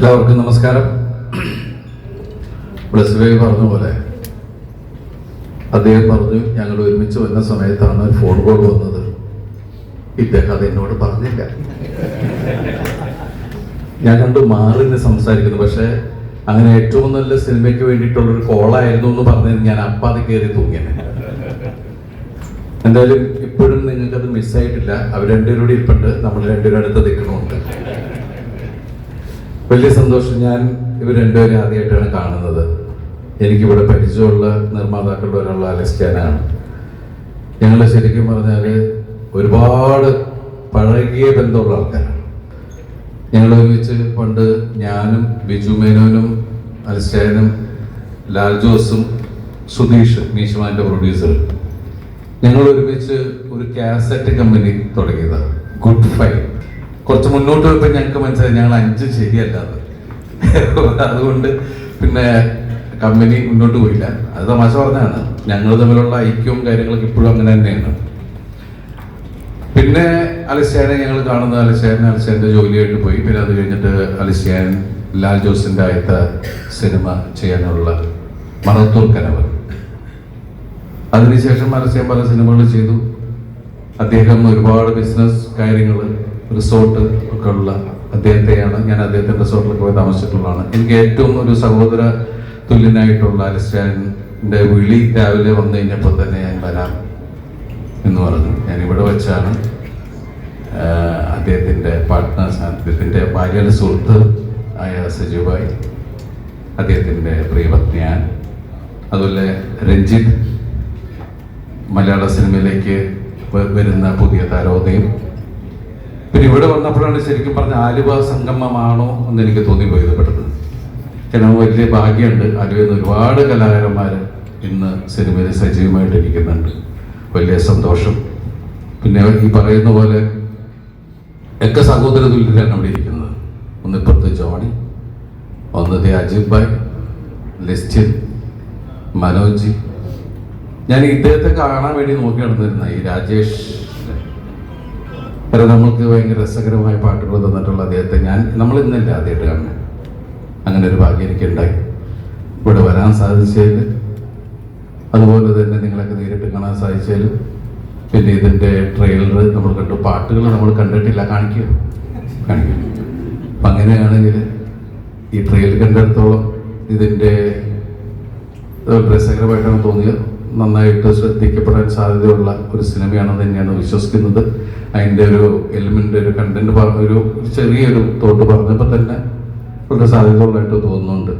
എല്ലാവർക്കും നമസ്കാരം. ബ്ലസ്വേ പറഞ്ഞ പോലെ അദ്ദേഹം പറഞ്ഞു ഞങ്ങൾ ഒരുമിച്ച് വന്ന സമയത്താണ് ഒരു ഫോൺ കോൾ വന്നത്. ഇദ്ദേഹം അത് എന്നോട് പറഞ്ഞില്ല. ഞാൻ കണ്ട് മാറി സംസാരിക്കുന്നു. പക്ഷേ അങ്ങനെ ഏറ്റവും നല്ല സിനിമയ്ക്ക് വേണ്ടിയിട്ടുള്ള ഒരു കോളായിരുന്നു എന്ന് പറഞ്ഞത് ഞാൻ അപ്പാതെ കയറി തൂങ്ങിയത്. എന്തായാലും ഇപ്പോഴും നിങ്ങൾക്കത് മിസ്സായിട്ടില്ല അവർ രണ്ടുപേരും കൂടി നമ്മൾ രണ്ടുപേരും അടുത്ത് നിൽക്കണമുണ്ട്. വലിയ സന്തോഷം ഞാൻ ഇവർ രണ്ടുപേരും ആദ്യമായിട്ടാണ് കാണുന്നത്. എനിക്കിവിടെ പരിചയമുള്ള നിർമ്മാതാക്കളുടെ ഒരാളുള്ള അലസ്റ്റാനാണ് ഞങ്ങൾ ശരിക്കും പറഞ്ഞാൽ ഒരുപാട് പഴകിയ ബന്ധമുള്ള ആൾക്കാരാണ്. ഞങ്ങൾ ഒരുമിച്ച് പണ്ട് ഞാനും ബിജു മേനോനും അലസ്റ്റാനും ലാൽ ജോസും സുധീഷ് മീശുമാന്റെ പ്രൊഡ്യൂസർ ഞങ്ങൾ ഒരുമിച്ച് ഒരു കാസറ്റ് കമ്പനി തുടങ്ങിയതാണ് ഗുഡ് ഫൈ കുറച്ച് മുന്നോട്ട് പോയപ്പോൾ ഞങ്ങൾക്ക് മനസ്സിലായി ഞങ്ങൾ അഞ്ച് ശരിയല്ല അത്. അതുകൊണ്ട് പിന്നെ കമ്പനി മുന്നോട്ട് പോയില്ല. അത് തമാശ പറഞ്ഞാണ് ഞങ്ങൾ തമ്മിലുള്ള ഐക്യവും കാര്യങ്ങളൊക്കെ ഇപ്പോഴും അങ്ങനെ തന്നെയാണ്. പിന്നെ അലിസ്യാനെ ഞങ്ങൾ കാണുന്ന അലിസ്യാൻ അലിസ്യാന്റെ ജോലിയായിട്ട് പോയി. പിന്നെ അത് കഴിഞ്ഞിട്ട് അലിസ്യാൻ ലാൽ ജോസിന്റെ ആയത്തെ സിനിമ ചെയ്യാനുള്ള മറത്തൂർ കനവ്. അതിനുശേഷം അലസ്യാൻ പല സിനിമകൾ ചെയ്തു. അദ്ദേഹം ഒരുപാട് ബിസിനസ് കാര്യങ്ങൾ റിസോർട്ട് ഒക്കെ ഉള്ള അദ്ദേഹത്തെയാണ് ഞാൻ അദ്ദേഹത്തെ റിസോർട്ടിലൊക്കെ പോയി താമസിച്ചിട്ടുള്ളതാണ്. എനിക്ക് ഏറ്റവും ഒരു സഹോദര തുല്യനായിട്ടുള്ള അലിസ്റ്റാനിന്റെ വിളി രാവിലെ വന്നു കഴിഞ്ഞപ്പോൾ തന്നെ ഞാൻ വരാം എന്ന് പറഞ്ഞു. ഞാൻ ഇവിടെ വെച്ചാണ് അദ്ദേഹത്തിന്റെ അദ്ദേഹത്തിന്റെ പാർട്ട്നേഴ്സ് അദ്ദേഹത്തിന്റെ ഭാര്യയുടെ സുഹൃത്ത് ആയ സജീവായി അദ്ദേഹത്തിന്റെ പ്രിയപത്നിയാൻ അതുപോലെ രഞ്ജിത്ത് മലയാള സിനിമയിലേക്ക് വരുന്ന പുതിയ താരോദയം പിന്നെ ഇവിടെ വന്നപ്പോഴാണ് ശരിക്കും പറഞ്ഞ ആലുവ സംഗമമാണോ എന്ന് എനിക്ക് തോന്നിപ്പോയത് പെട്ടെന്ന് കാരണം വലിയ ഭാഗ്യമുണ്ട്. ആലുവയിൽ നിന്ന് ഒരുപാട് കലാകാരന്മാർ ഇന്ന് സിനിമയിൽ സജീവമായിട്ട് ഇരിക്കുന്നുണ്ട്. വലിയ സന്തോഷം. പിന്നെ ഈ പറയുന്ന പോലെ ഒക്കെ സഹോദര തുല്യരാണ് അവിടെ ഇരിക്കുന്നത്. ഒന്ന് ഇപ്പുറത്ത് ജോണി ഒന്ന് ദേ അജിത് ഭായ് ലിസ്റ്റിൻ മനോജ്. ഞാൻ ഇദ്ദേഹത്തെ കാണാൻ വേണ്ടി നോക്കി നടന്നിരുന്ന ഈ രാജേഷ് കാരണം നമ്മൾക്ക് ഭയങ്കര രസകരമായ പാട്ടുകൾ തന്നിട്ടുള്ള അദ്ദേഹത്തെ ഞാൻ നമ്മൾ ഇന്നല്ല ആദ്യമായിട്ട് കാണുന്നത്. അങ്ങനെ ഒരു ഭാഗ്യം എനിക്ക് ഉണ്ടായി ഇവിടെ വരാൻ സാധിച്ചതിൽ അതുപോലെ തന്നെ നിങ്ങളൊക്കെ നേരിട്ട് കാണാൻ സാധിച്ചതിൽ പിന്നെ ഇതിന്റെ ട്രെയിലർ നമ്മൾ കണ്ടു. പാട്ടുകൾ നമ്മൾ കണ്ടിട്ടില്ല. കാണിക്കുക കാണിക്കും. അപ്പം അങ്ങനെയാണെങ്കിൽ ഈ ട്രെയിലർ കണ്ടിടത്തോളം ഇതിന്റെ രസകരമായിട്ടാണ് തോന്നിയത്. നന്നായിട്ട് ശ്രദ്ധിക്കപ്പെടാൻ സാധ്യതയുള്ള ഒരു സിനിമയാണെന്ന് തന്നെയാണ് വിശ്വസിക്കുന്നത്. അതിന്റെ ഒരു എലിമെന്റ് ഒരു കണ്ടന്റ് ഒരു ചെറിയൊരു തോട്ട് പറഞ്ഞപ്പോൾ തന്നെ വളരെ സാധ്യതയുള്ളതായിട്ട് തോന്നുന്നുണ്ട്.